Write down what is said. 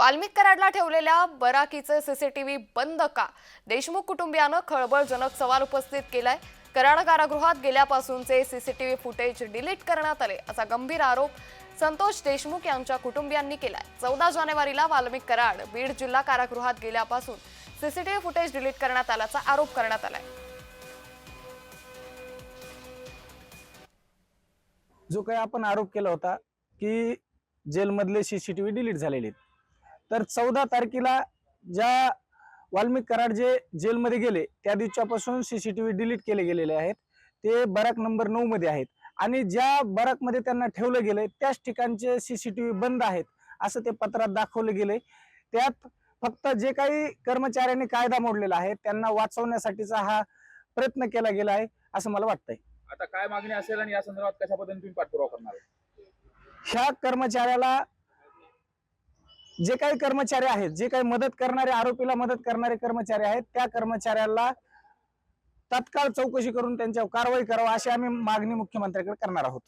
वाल्मिक कराडला ठेवलेल्या बराकीचे सीसीटीव्ही बंद का? देशमुख कुटुंबियानं खळबळजनक सवाल उपस्थित केलाय. कराड कारागृहात गेल्यापासूनचे सीसीटीव्ही फुटेज डिलीट करण्यात आले असा गंभीर आरोप संतोष देशमुख यांच्या कुटुंबियांनी केलाय. चौदा जानेवारीला वाल्मिक कराड बीड जिल्हा कारागृहात गेल्यापासून सीसीटीव्ही फुटेज डिलीट करण्यात आल्याचा आरोप करण्यात आलाय. जो काही आपण आरोप केला होता की जेलमधले सीसीटीव्ही डिलीट झालेले आहेत. तर चौदा तारखेला ज्या वाल्मिक कराड जे जेलमध्ये गेले त्या दिवसापासून सीसीटीव्ही डिलीट केले गेलेले आहेत. ते बराक नंबर नऊ मध्ये आहेत. आणि ज्या बराकमध्ये त्यांना ठेवलं गेलंय त्याच ठिकाणचे सीसीटीव्ही बंद आहेत असं ते पत्रात दाखवले गेले त्यात फक्त जे काही कर्मचाऱ्यांनी कायदा मोडलेला आहे त्यांना वाचवण्यासाठीचा हा प्रयत्न केला गेला आहे असं मला वाटतंय. आता काय मागणी असेल आणि या संदर्भात कशा पद्धतीने तुम्ही पाठपुरावा करणार? ह्या कर्मचाऱ्याला जे काही कर्मचारी आहेत जे काही मदत करणारे आरोपीला मदत करणारे कर्मचारी आहेत त्या कर्मचाऱ्याला तत्काळ चौकशी करून त्यांच्यावर कारवाई करावं अशी आम्ही मागणी मुख्यमंत्र्याकडे करणार आहोत.